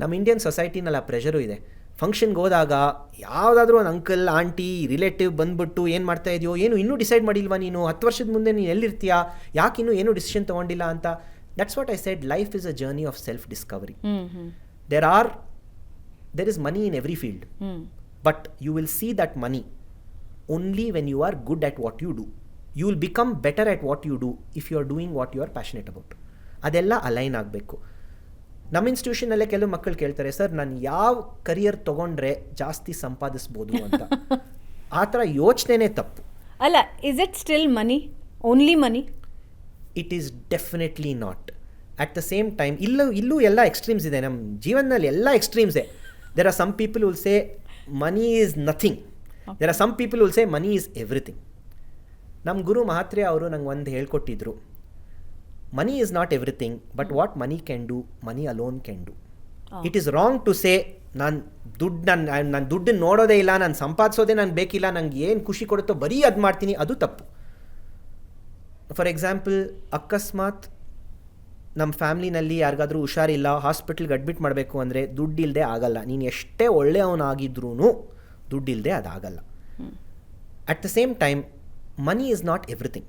ನಮ್ಮ ಇಂಡಿಯನ್ ಸೊಸೈಟಿನಲ್ಲಿ ಆ ಪ್ರೆಷರು ಇದೆ. ಫಂಕ್ಷನ್ಗೆ ಹೋದಾಗ ಯಾವುದಾದ್ರೂ ಒಂದು ಅಂಕಲ್ ಆಂಟಿ ರಿಲೇಟಿವ್ ಬಂದ್ಬಿಟ್ಟು ಏನು ಮಾಡ್ತಾ ಇದೆಯೋ ಏನು ಇನ್ನೂ ಡಿಸೈಡ್ ಮಾಡಿಲ್ವಾ ನೀನು? ಹತ್ತು ವರ್ಷದ ಮುಂದೆ ನೀನು ಎಲ್ಲಿರ್ತೀಯಾ? ಯಾಕೆ ಇನ್ನೂ ಏನು ಡಿಸಿಷನ್ ತೊಗೊಂಡಿಲ್ಲ ಅಂತ? That's what I said life is a journey of self discovery there are there is money in every field but you will see that money only when you are good at what you do you will become better better what you do if you are doing what you are are about ಅದೆಲ್ಲ align ಆಗಬೇಕು. ನಮ್ಮ ಇನ್ಸ್ಟಿಟ್ಯೂಷನಲ್ಲೇ ಕೆಲವು ಮಕ್ಕಳು ಕೇಳ್ತಾರೆ sir ನಾನು ಯಾವ career ತಗೊಂಡ್ರೆ ಜಾಸ್ತಿ ಸಂಪಾದಿಸ್ಬೋದು ಅಂತ? ಆ ಥರ ಯೋಚನೆನೇ ತಪ್ಪು. ಅಲ್ಲ is it still money only money it is definitely not at the same time ಇಲ್ಲೂ ಇಲ್ಲೂ ಎಲ್ಲ ಎಕ್ಸ್ಟ್ರೀಮ್ಸ್ ಇದೆ. ನಮ್ಮ ಜೀವನದಲ್ಲಿ ಎಲ್ಲ ಎಕ್ಸ್ಟ್ರೀಮ್ಸೇ there are some people will say money is nothing there are some people will say money is everything ನಮ್ಮ ಗುರು ಮಹಾತ್ರೆ ಅವರು ನಂಗೆ ಒಂದು ಹೇಳ್ಕೊಟ್ಟಿದ್ರು. Money is not everything but what money can do money alone can do it is wrong to say ನಾನು ದುಡ್ಡು ನನ್ನ ನಾನು ದುಡ್ಡು ನೋಡೋದೇ ಇಲ್ಲ ನಾನು ಸಂಪಾದಿಸೋದೇ ನಾನು ಬೇಕಿಲ್ಲ ನಂಗೆ ಏನು ಖುಷಿ ಕೊಡುತ್ತೋ ಬರೀ ಅದು ಮಾಡ್ತೀನಿ ಅದು ತಪ್ಪು. ಫಾರ್ ಎಕ್ಸಾಂಪಲ್ ಅಕಸ್ಮಾತ್ ನಮ್ಮ ಫ್ಯಾಮ್ಲಿನಲ್ಲಿ ಯಾರಿಗಾದ್ರೂ ಹುಷಾರಿಲ್ಲ ಹಾಸ್ಪಿಟ್ಲ್ಗೆ ಅಡ್ಮಿಟ್ ಮಾಡಬೇಕು ಅಂದರೆ ದುಡ್ಡಿಲ್ಲದೆ ಆಗಲ್ಲ. ನೀನು ಎಷ್ಟೇ ಒಳ್ಳೆಯವನಾಗಿದ್ರೂ ದುಡ್ಡಿಲ್ಲದೆ ಅದಾಗಲ್ಲ. At the same time money is not everything